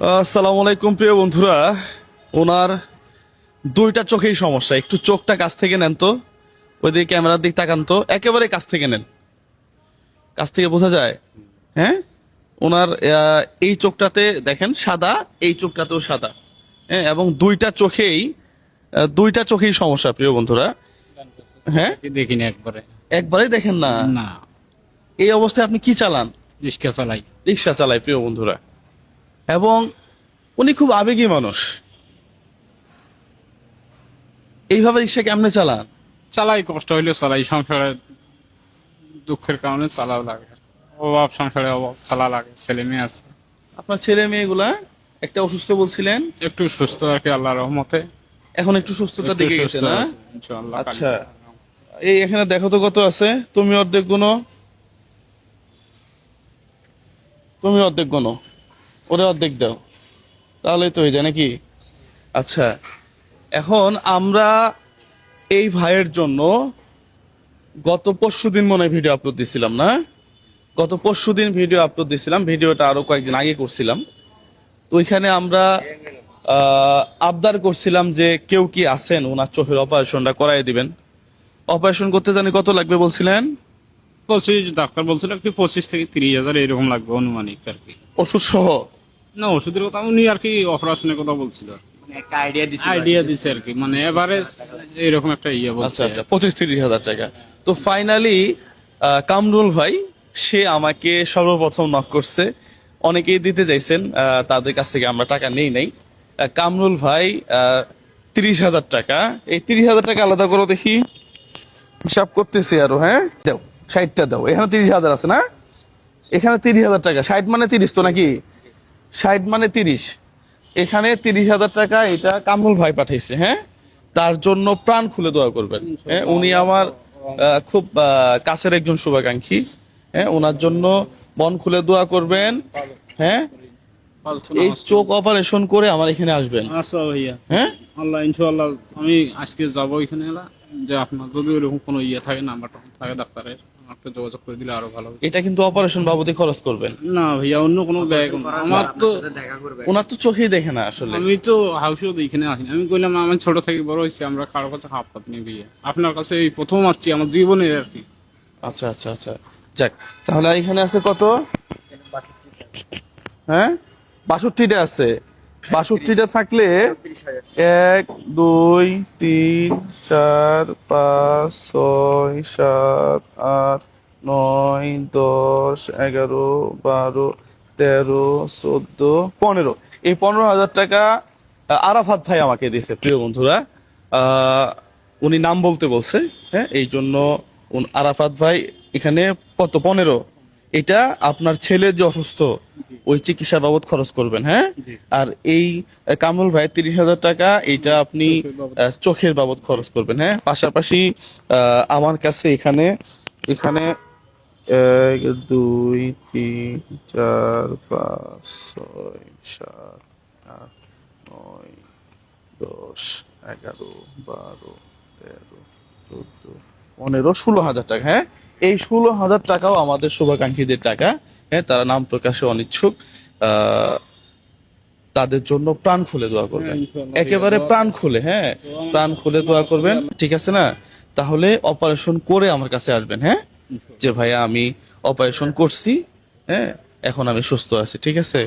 আসসালামু আলাইকুম প্রিয় বন্ধুরা। ওনার দুইটা চোখেই সমস্যা। একটু চোখটা কাছ থেকে নেন তো। ওইদিকে ক্যামেরার দিক তাকান তো। একেবারে কাছ থেকে নেন। কাছ থেকে বোঝা যায় হ্যাঁ? ওনার এই চোখটাতে দেখেন সাদা এই চোখটাতেও সাদা। হ্যাঁ এবং দুইটা চোখেই দুইটা চোখেই সমস্যা প্রিয় বন্ধুরা। হ্যাঁ? দেখিনি একবারে। একবারেই দেখেন না? না। এই অবস্থায় আপনি কি চালান? রিক্সা চালাই। রিক্সা চালায় প্রিয় বন্ধুরা। এবং উনি খুব আবেগী মানুষ। এইভাবে রিক্সা কেমনে চালান? চালাই কষ্ট হইলেও চালাই সংসারে দুঃখের কারণে চালাও লাগে। অভাব সংসারে অভাব চালা লাগে ছেলে মেয়ে আছে। আপনার ছেলে মেয়েগুলা একটা অসুস্থ বলছিলেন? একটু সুস্থ আর কি আল্লাহ রহমতে। এখন একটু সুস্থতার একটু দিকে গেছে না? ইনশাআল্লাহ। আচ্ছা। এই এখানে দেখো তো কত আছে। তুমি অর্ধেক গুনো তুমি অর্ধেক গুনো ওরে অর্ধেক দাও। তাহলেই তো হয়ে যায় নাকি? আচ্ছা এখন আমরা এই ভাইয়ের জন্য গত পরশু দিন মনে হয় ভিডিও আপলোড দিছিলাম না? গত পরশু দিন ভিডিও আপলোড দিছিলাম ভিডিওটা আরও কয়েকদিন আগে করছিলাম। তো ওইখানে আমরা আবদার করছিলাম যে কেউ কি আছেন ওনার চোখের অপারেশনটা করাই দিবেন। অপারেশন করতে জানি কত লাগবে বলছিলেন? পঁচিশ ডাক্তার বলছিল কি পঁচিশ থেকে তিরিশ হাজার এরকম লাগবে অনুমানিক আর কি। ওষুধ সহ না ওষুধের কথা উনি আর কি অপারেশনের কথা বলছিল। আইডিয়া দিছে আর কি মানে এভারেজ এরকম একটা ইয়ে আচ্ছা বলছে। আচ্ছা পঁচিশ তিরিশ হাজার টাকা। তো ফাইনালি কামরুল ভাই সে আমাকে সর্বপ্রথম নক করছে। অনেকেই দিতে চাইছেন আহ, তাদের কাছ থেকে আমরা টাকা নেই নাই। আহ, কামরুল ভাই তিরিশ হাজার টাকা। এই তিরিশ হাজার টাকা আলাদা করো দেখি। হিসাব করতেছি আরও হ্যাঁ? দাও ষাটটা দাও। এখানে তিরিশ হাজার আছে না? এখানে তিরিশ হাজার টাকা। ষাট মানে তিরিশ তো নাকি? ষাট মানে তিরিশ। এখানে তিরিশ হাজার টাকা এটা কামরুল ভাই পাঠাইছে হ্যাঁ? তার জন্য প্রাণ খুলে দোয়া করবেন হ্যাঁ? উনি আমার খুব কাছের একজন শুভাকাঙ্ক্ষী হ্যাঁ? ওনার জন্য মন খুলে দোয়া করবেন হ্যাঁ? এই চোখ অপারেশন করে আমার এখানে আসবেন। আচ্ছা ভাইয়া। হ্যাঁ? আল্লাহ ইনশাআল্লাহ আমি আজকে যাব এখানে এলা যে আপনার যদি ওরকম কোনো ইয়ে থাকে নাম্বারটা থাকে ডাক্তারের। আমাকে যোগাযোগ করে দিলে আরও ভালো। এটা কিন্তু অপারেশন বাবদে খরচ করবেন। না ভাইয়া অন্য কোনো ব্যয় কোনো- আমার তো ওনার তো চোখেই দেখে না আসলে। আমি তো হাউসও এখানে আসিনি আমি কইলাম আমি ছোট থেকে বড় হয়েছি আমরা কারও কাছে হাফ পাত নিয়ে বিয়ে আপনার কাছে এই প্রথম আসছি আমার জীবনে আর কি। আচ্ছা আচ্ছা আচ্ছা। যাক তাহলে এখানে আছে কত? হ্যাঁ? বাষট্টিটা আছে। বাষট্টিটা থাকলে এক, দুই, তিন, চার, পাঁচ, ছয়, সাত, আট, নয়, দশ, এগারো, বারো, তেরো, চোদ্দ, পনেরো। এই পনেরো হাজার টাকা আরাফাত ভাই আমাকে দিয়েছে, প্রিয় বন্ধুরা। উনি নাম বলতে বলছে হ্যাঁ এই জন্য আরাফাত ভাই এখানে কত? পনেরো। এটা আপনার ছেলে যে অসুস্থ ওই চিকিৎসা বাবদ খরচ করবেন হ্যাঁ? আর এই আহ, কামরুল ভাই তিরিশ হাজার টাকা এইটা আপনি চোখের বাবদ খরচ। করবেন হ্যাঁ? পাশাপাশি আমার কাছে এখানে এখানে এক দুই তিন চার পাঁচ ছয় সাত আট নয় দশ এগারো বারো তেরো চোদ্দ পনেরো ষোলো হাজার টাকা হ্যাঁ? এই ষোলো হাজার টাকাও আমাদের শুভাকাঙ্ক্ষীদের টাকা। হ্যাঁ তারা নাম প্রকাশে অনিচ্ছুক আহ, তাদের জন্য প্রাণ খুলে দোয়া করবেন। একেবারে প্রাণ খুলে হ্যাঁ প্রাণ খুলে দোয়া করবেন। ঠিক আছে না? তাহলে অপারেশন করে আমার কাছে আসবেন হ্যাঁ? যে ভাইয়া আমি অপারেশন করছি হ্যাঁ এখন আমি সুস্থ আছি ঠিক আছে?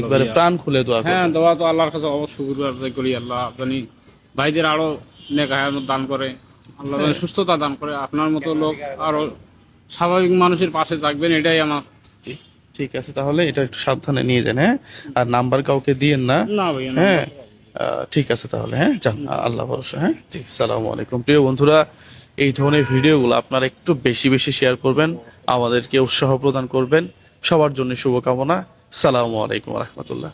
একবারে প্রাণ খুলে দোয়া হ্যাঁ দোয়া তো আল্লাহর কাছে অবশ্য শুক্র আদায় করি আল্লাহ জানি ভাইদের আরও নেকায় দান করে আল্লাহ সুস্থতা দান করে আপনার মতো লোক আরও স্বাভাবিক মানুষের পাশে থাকবেন এটাই আমার ঠিক আছে তাহলে এটা একটু সাবধানে নিয়ে যান হ্যাঁ? আর নাম্বার কাউকে দিয়েন না। হ্যাঁ? ঠিক আছে তাহলে হ্যাঁ? যান আল্লাহ ভরসা হ্যাঁ? জি সালামু আলাইকুম। প্রিয় বন্ধুরা এই ধরনের ভিডিওগুলো আপনারা একটু বেশি বেশি শেয়ার করবেন আমাদেরকে উৎসাহ প্রদান করবেন। সবার জন্য শুভকামনা। সালামু আলাইকুম রহমতুল্লাহ।